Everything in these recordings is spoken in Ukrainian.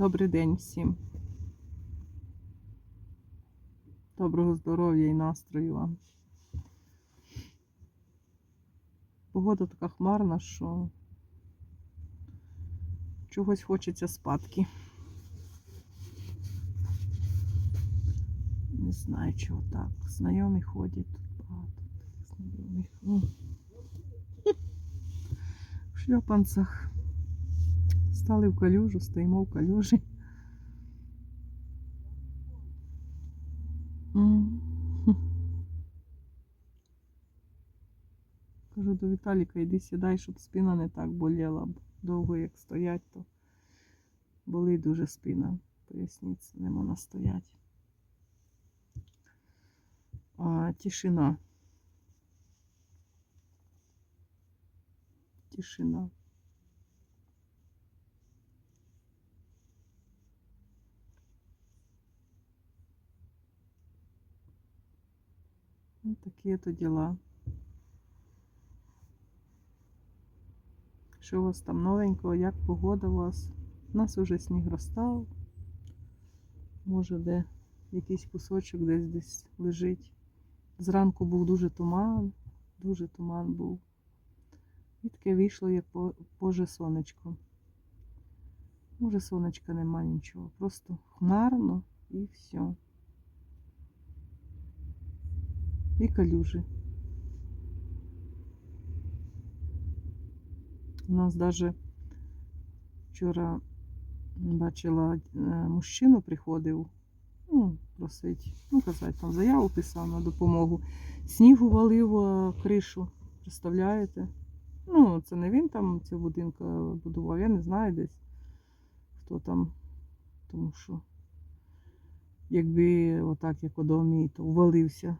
Добрий день всім. Доброго здоров'я і настрою вам. Погода така хмарна, що чогось хочеться спадки. Не знаю, чого так. Знайомі ходять тут багато. Знайомих. Ну. В шльопанцях. Стали в калюжу, стоїмо в калюжі. Кажу до Віталіка, йди сідай, щоб спина не так боліла. бо Довго як стоять, то болить дуже спина. Поясніться, не можна стоять. А, тишина. Тишина. Ну, такі то діла. Що у вас там новенького, як погода у вас? У нас уже сніг розстав. Може, де якийсь кусочок десь десь лежить. Зранку був дуже туман, дуже туман був. І таке вийшло, як Боже сонечко. Може, сонечка нема нічого. Просто хмарно і все. І калюжі. У нас даже вчора бачила е, мужчину приходив, ну, просить, ну, казати, там заяву писав на допомогу. Снігу валив е, кришу, представляєте? Ну, це не він там цю будинку будував, я не знаю десь, хто там, тому що якби отак, як у домі, то ввалився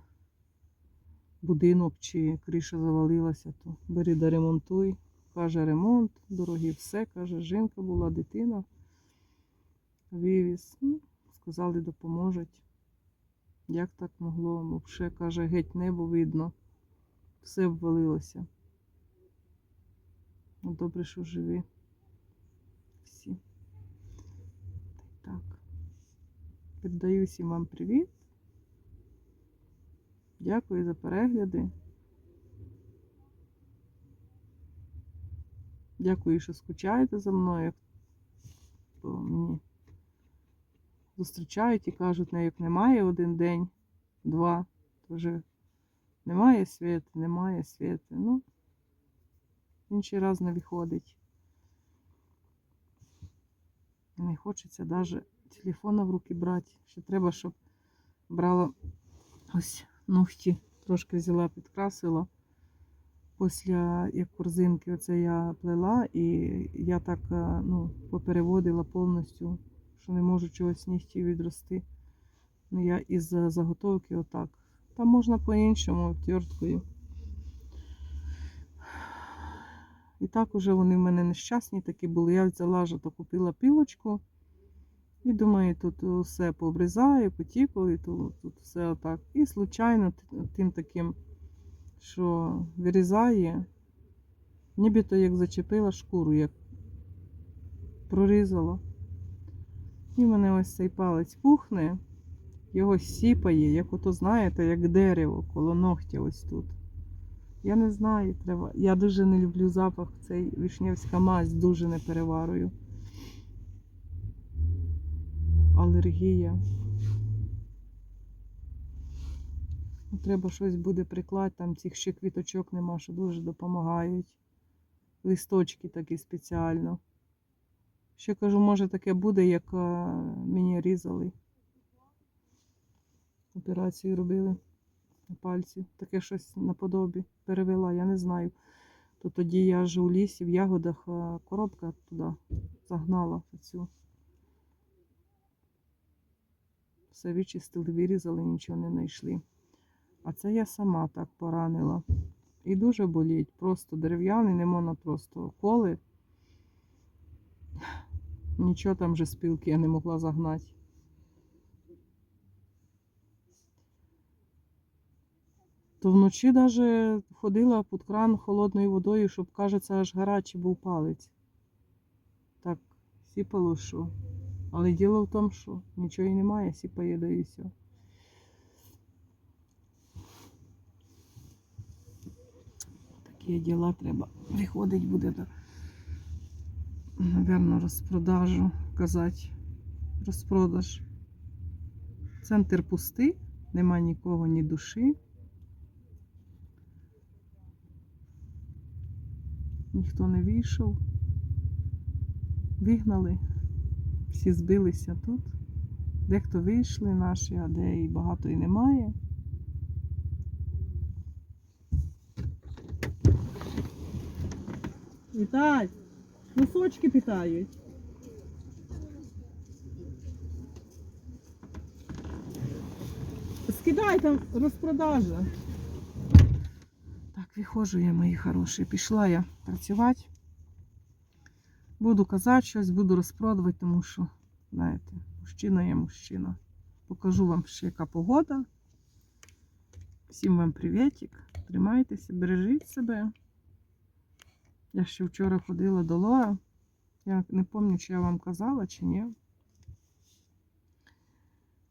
будинок чи криша завалилася, то бери да ремонтуй. Каже, ремонт, дорогі, все, каже, жінка була, дитина. Вивіз. Ну, сказали, допоможуть. Як так могло? Взагалі, каже, геть небо видно. Все обвалилося. Ну, добре, що живі. Всі. Так. Передаю всім вам привіт. Дякую за перегляди. Дякую, що скучаєте за мною. Бо мені зустрічають і кажуть, «Ну, як немає один день, два, то вже немає світу, немає світу. Ну, інший раз не виходить. Не хочеться навіть телефона в руки брати. Ще треба, щоб брала ось ногті, трошки взяла, підкрасила. Після як корзинки оце я плела, і я так е, ну, попереводила повністю, що не можу чогось нігтів відрости. Ну, я із заготовки отак. Там можна по-іншому, обтверткою. І так уже вони в мене нещасні такі були. Я взяла ж, то купила пілочку. І думаю, тут все пообрізаю, потіпаю, тут, тут все отак. І случайно тим таким, що вирізає, нібито як зачепила шкуру, як прорізала. І мене ось цей палець пухне, його сіпає, як ото, знаєте, як дерево коло ногтя ось тут. Я не знаю, треба. Я дуже не люблю запах цей вишневська мазь, дуже не переварую. Алергія. Ну, Треба щось буде приклад, там цих ще квіточок нема, що дуже допомагають. Листочки такі спеціально. Ще кажу, може таке буде, як е, мені різали. Операцію робили на пальці. Таке щось наподобі перевела, я не знаю. То тоді я ж у лісі, в ягодах е, коробка туди загнала цю. Все вичистили, вирізали, нічого не знайшли. А це я сама так поранила. І дуже боліть. Просто дерев'яний, не можна просто коли. Нічого там вже спілки я не могла загнати. То вночі навіть ходила під кран холодною водою, щоб, кажеться, аж гарячий був палець. Так, сіпало, що Але діло в тому, що нічого і немає, сіпає да і все. Такі діла треба. Виходить буде до, напевно, розпродажу казати. Розпродаж. Центр пустий, нема нікого, ні душі. Ніхто не вийшов. Вигнали, всі збилися тут. Дехто вийшли наші, а де і багато і немає. Віталь, носочки питають. Скидай там розпродажа. Так, виходжу я, мої хороші. Пішла я працювати. Буду казати щось, буду розпродавати, тому що, знаєте, мужчина є мужчина. Покажу вам ще яка погода. Всім вам привітик. Тримайтеся, бережіть себе. Я ще вчора ходила до Лора. Я не пам'ятаю, чи я вам казала, чи ні.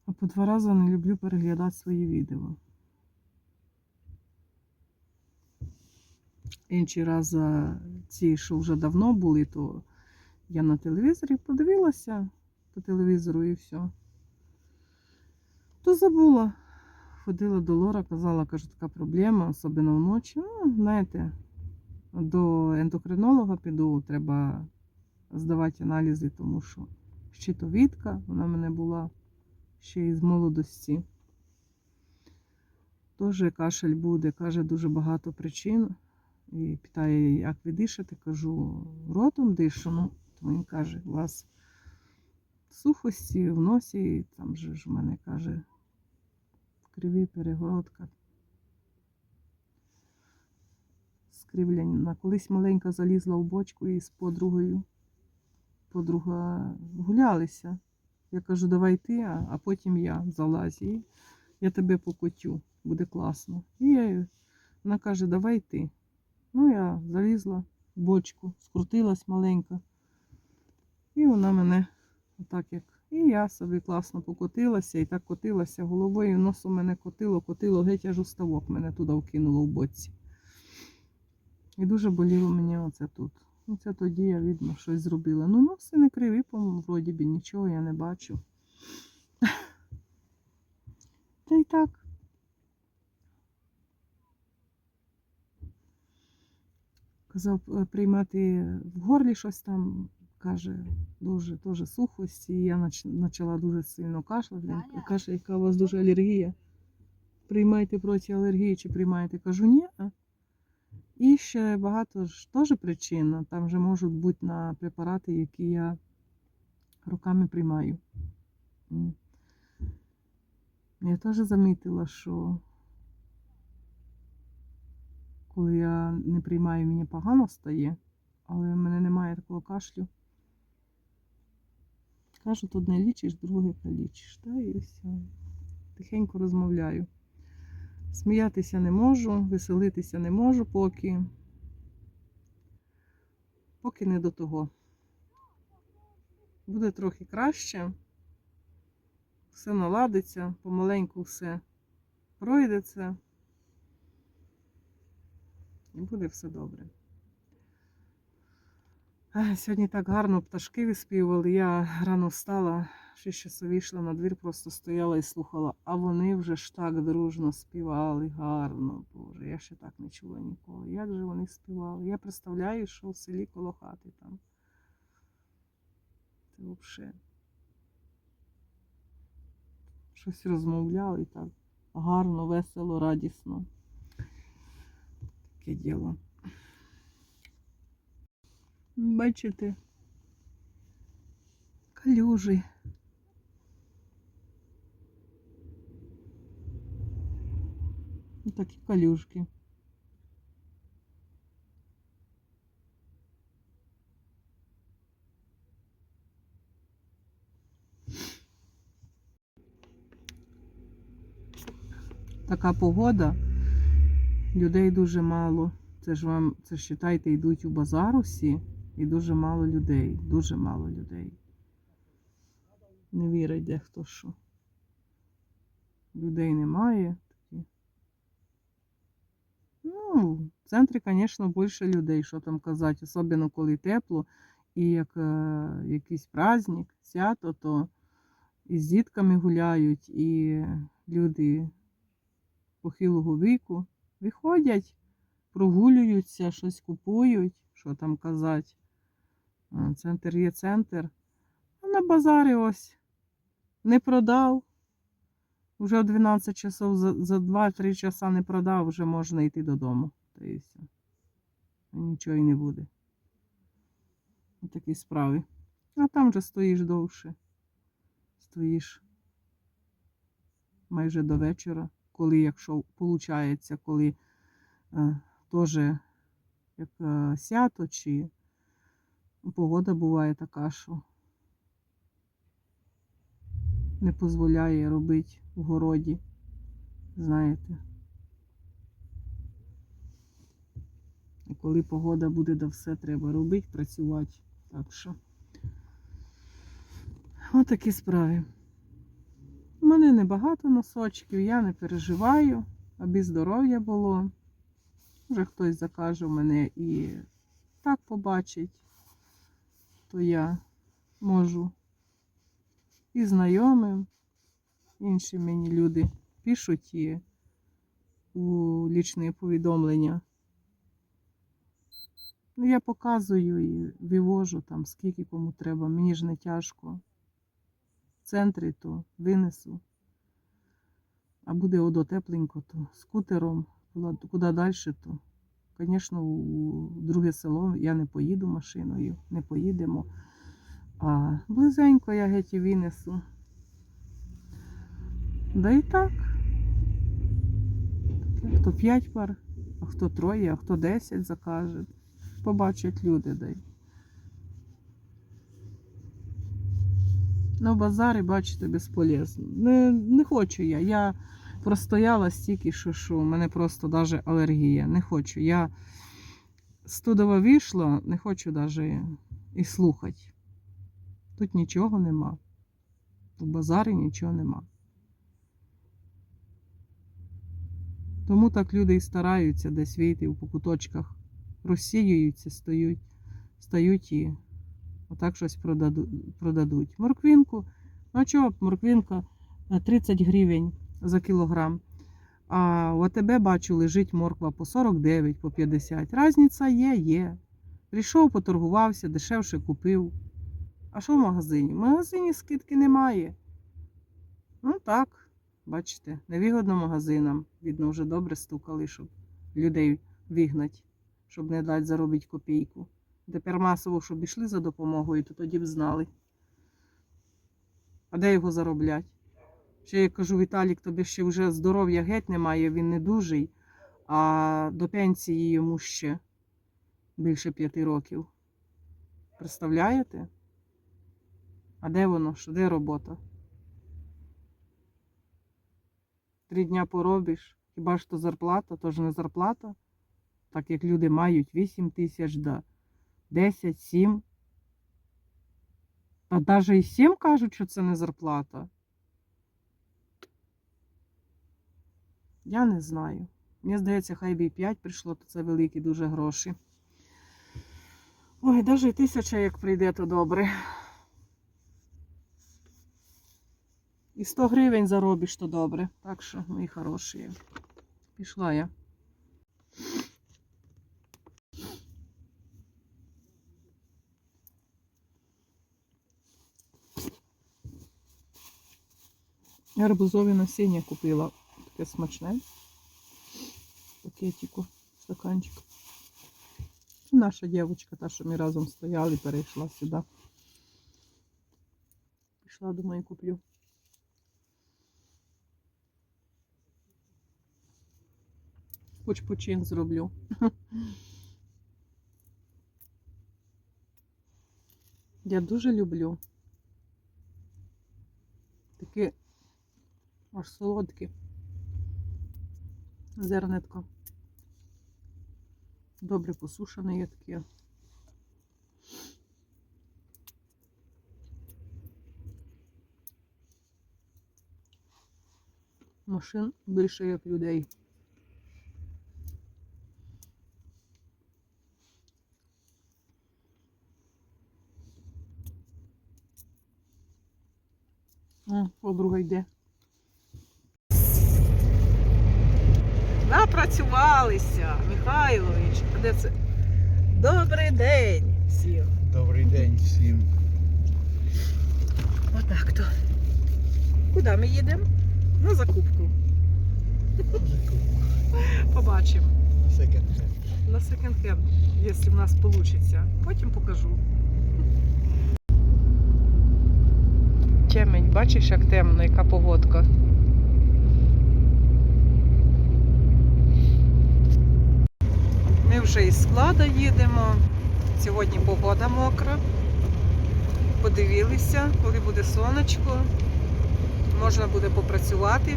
А по два рази не люблю переглядати свої відео. Інший раз а, ці, що вже давно були, то я на телевізорі подивилася по телевізору і все. То забула. Ходила до Лора, казала, каже, така проблема, особливо вночі. Ну, знаєте, до ендокринолога піду, треба здавати аналізи, тому що щитовідка, вона в мене була ще із молодості. Теж кашель буде, каже, дуже багато причин. І питає, як ви дишите, кажу, ротом дишу. Ну, то він каже, у вас сухості в носі, там же ж у мене каже, криві перегородка. Скривляння. Колись маленька залізла в бочку і з подругою. Подруга гулялися. Я кажу, давай ти, а, потім я залазь. Я тебе покотю, буде класно. І я, вона каже, давай ти. Ну, я залізла в бочку, скрутилась маленька. І вона мене отак як. І я собі класно покотилася і так котилася головою, носом мене котило, котило, геть аж у ставок мене туди вкинуло в боці. І дуже боліло мені оце тут. Ну, це тоді я, видно, щось зробила. Ну, ну, все не криві, по-моєму, вроді би нічого я не бачу. Та й так. Казав е, приймати в горлі щось там, каже, дуже теж сухості. І я почала дуже сильно кашляти. Каже, яка у вас дуже алергія. Приймайте проти алергії чи приймаєте? Кажу, ні. І ще багато ж теж причин. Там же можуть бути на препарати, які я руками приймаю. Я теж замітила, що коли я не приймаю, мені погано стає, але в мене немає такого кашлю. Кажуть, одне лічиш, друге калічиш. Та і все. Тихенько розмовляю. Сміятися не можу, веселитися не можу поки. Поки не до того. Буде трохи краще. Все наладиться, помаленьку все пройдеться. І буде все добре. Сьогодні так гарно пташки виспівували. Я рано встала, ще часу вийшла на двір, просто стояла і слухала, а вони вже ж так дружно співали, гарно. Боже, я ще так не чула ніколи. Як же вони співали? Я представляю, що в селі коло хати там. Це взагалі. Щось розмовляли так гарно, весело, радісно. Таке діло. Бачите? Калюжі. Такі калюжки. Така погода, людей дуже мало. Це ж вам, це ж вважайте, йдуть у базар усі, і дуже мало людей, дуже мало людей. Не вірить дехто, що людей немає. Ну, в центрі, звісно, більше людей, що там казати, особливо коли тепло, і як е, якийсь праздник, свято, то і з дітками гуляють, і люди похилого віку виходять, прогулюються, щось купують, що там казати. Центр є центр. А на базарі ось не продав. Уже в 12 часов за, за 2-3 часа не продав, вже можна йти додому. Та і все. Нічого і не буде. Такі справи. А там же стоїш довше. Стоїш майже до вечора, коли, якщо виходить, коли е, теж як е, свято чи погода буває така, що не дозволяє робити в городі, знаєте. І коли погода буде, да все треба робити, працювати. Так що. Отакі справи. У мене небагато носочків, я не переживаю, аби здоров'я було. Вже хтось закаже в мене і так побачить, то я можу і знайомим, інші мені люди пишуть і у лічні повідомлення. Ну, я показую і вивожу там, скільки кому треба. Мені ж не тяжко. В центрі то винесу. А буде одо тепленько, то скутером, куди далі, то, звісно, у друге село я не поїду машиною, не поїдемо. А близенько я геть і винесу. Да і так. Хто п'ять пар, а хто троє, а хто десять закаже. Побачать люди дай. На базарі, бачите, безполезно. Не, не хочу я. Я простояла стільки, що, що у мене просто навіть алергія. Не хочу. Я студово вийшла, не хочу навіть і слухати. Тут нічого нема. У базарі нічого нема. Тому так люди і стараються десь вийти в куточках, розсіюються, стають, стають і отак щось продадуть. Морквинку, ну а чого, морквинка на 30 гривень за кілограм. А в АТБ бачу, лежить морква по 49, по 50. Разниця є, є. Прийшов, поторгувався, дешевше купив. А що в магазині? В магазині скидки немає. Ну так, бачите, невигодно магазинам. Видно, вже добре стукали, щоб людей вигнать, щоб не дати заробити копійку. Тепер масово, щоб йшли за допомогою, то тоді б знали. А де його зароблять? Ще я кажу, Віталік, тобі ще вже здоров'я геть немає, він не дужий, а до пенсії йому ще більше п'яти років. Представляєте? А де воно? Що де робота? Три дня поробиш. Хіба ж то зарплата, то ж не зарплата. Так як люди мають 8 тисяч, да 10, 7. Та навіть і 7 кажуть, що це не зарплата. Я не знаю. Мені здається, хай і 5 прийшло, то це великі дуже гроші. Ой, навіть тисяча як прийде, то добре. І 100 гривень заробиш, то добре. Так що, мої хороші. Пішла я. Гарбузові насіння купила. Таке смачне. Пакетику, стаканчик. Наша дівчинка, та, що ми разом стояли, перейшла сюди. Пішла, думаю, куплю. Хоч почин зроблю. Я дуже люблю. Такі аж солодкі. Зернетко Добре посушене є таке. Машин більше як людей. О, подруга йде. Напрацювалися, Михайлович. Де це? Добрий день всім. Добрий день всім. Отак то. Куди ми їдемо? На закупку. Побачимо. На секонд-хенд, якщо в нас вийде. Потім покажу. Темень, бачиш, як темно, яка погодка. Ми вже із склада їдемо. Сьогодні погода мокра. Подивилися, коли буде сонечко, можна буде попрацювати.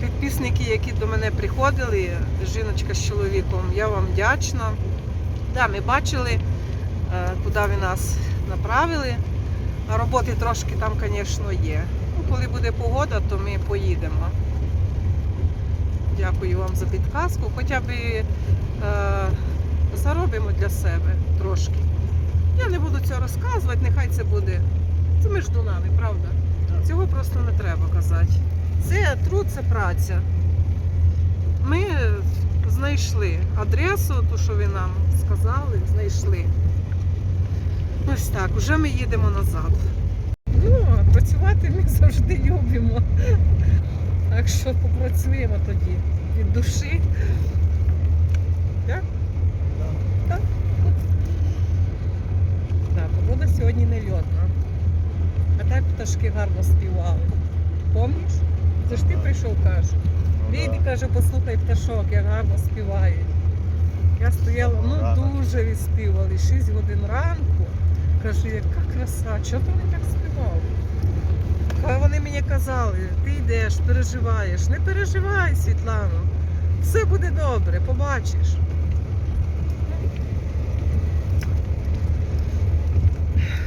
Підписники, які до мене приходили, жіночка з чоловіком, я вам вдячна. Да, ми бачили, е, куди ви нас направили. Роботи трошки там, звісно, є. Ну, коли буде погода, то ми поїдемо. Дякую вам за підказку. Хоча б е, заробимо для себе трошки. Я не буду цього розказувати, нехай це буде. Це між нами, правда? Цього просто не треба казати. Це труд, це праця. Ми знайшли адресу, ту, що ви нам сказали, знайшли. Ось так, вже ми їдемо назад. Ну, працювати ми завжди любимо. Так що попрацюємо тоді від душі. Так? Так. Так, погода сьогодні не льотна. А так пташки гарно співали. Помніш? Це ж ти прийшов, каже. Війди, каже, послухай пташок, як гарно співають. Я стояла, ну дуже відспівали. 6 годин ранку. Кажу, яка краса, чого ти вони так співали? Вони мені казали, ти йдеш, переживаєш. Не переживай, Світлано. Все буде добре, побачиш.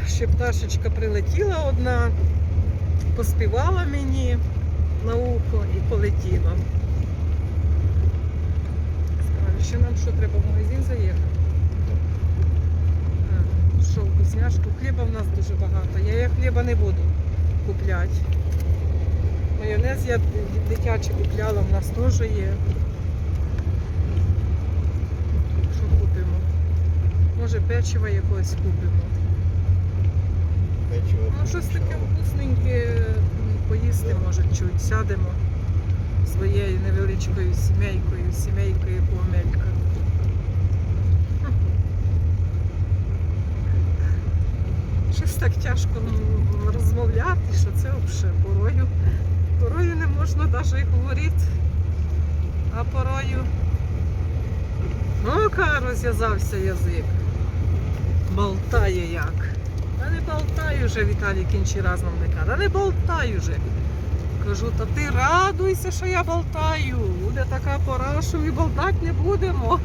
Ще пташечка прилетіла одна, поспівала мені на ухо і полетіла. Сказали, що нам що треба в магазин заїхати? Що, вкусняшку? Хліба в нас дуже багато. Я, я хліба не буду купляти. Майонез я дитячий купляла, в нас теж є. Що купимо? Може печива якогось купимо. Печиво. Ну, щось таке вкусненьке поїсти, може, чуть. Сядемо своєю невеличкою сімейкою, сімейкою Помелька. Щось так тяжко розмовляти, що це взагалі порою. Порою не можна навіть говорити. А порою. Ну-ка, розв'язався язик. Болтає як. Та не болтай уже, Віталій інший раз нам не каже. Та не болтай уже. Кажу, та ти радуйся, що я болтаю. Буде така пора, що ми болтати не будемо.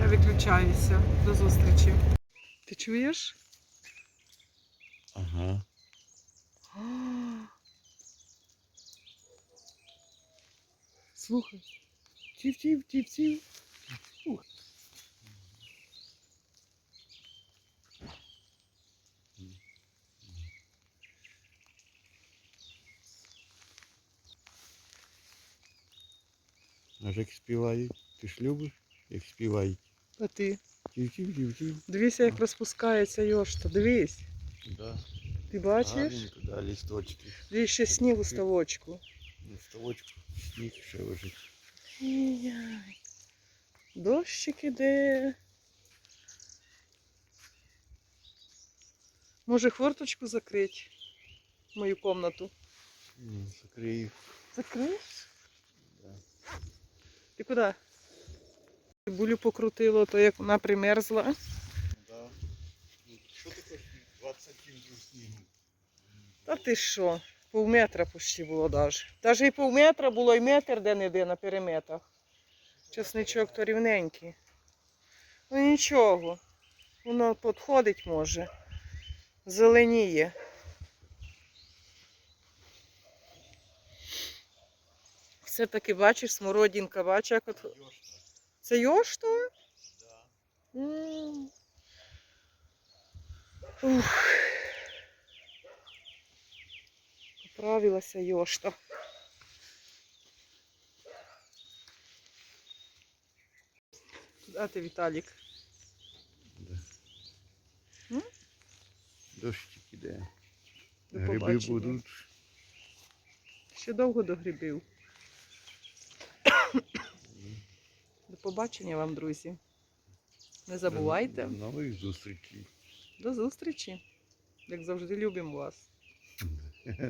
Я виключаюся. До зустрічі. Ти чуєш? Ага. Слухай. Тів-тів, тів-тів. Ух. Аж як співають. Ти ж любиш, як співають. А ти? Дивися, як розпускається йошта. Дивись. Да. Ти бачиш? Гарненько, да, листочки. Дивись, ще сніг у ставочку. Листовочку, сніг ще лежить. Ай-яй. Дощик іде. Може хворточку закрити? Мою комнату. Ні, Закрию. Закриєш? Да. Ти куди? Булю покрутило, то як вона примерзла. Да. Ну, Що ти хочеш? 20 сантиметрів снігу. Та ти що? Пів метра почти було навіть. Навіть і пів метра було, і метр де-не-де на переметах. Чесничок то рівненький. Ну нічого. Воно підходить може. Зеленіє. все-таки бачиш, смородинка, бачиш, як от. Це йошта? Да. М. Ух. Поправилася йошта. Куда ти, Віталік? Да. Дощик іде. Гриби побачення. будуть. Ще довго до грибів. До побачення вам, друзі. Не забувайте. До нових зустрічей. До зустрічі. Як завжди, любимо вас.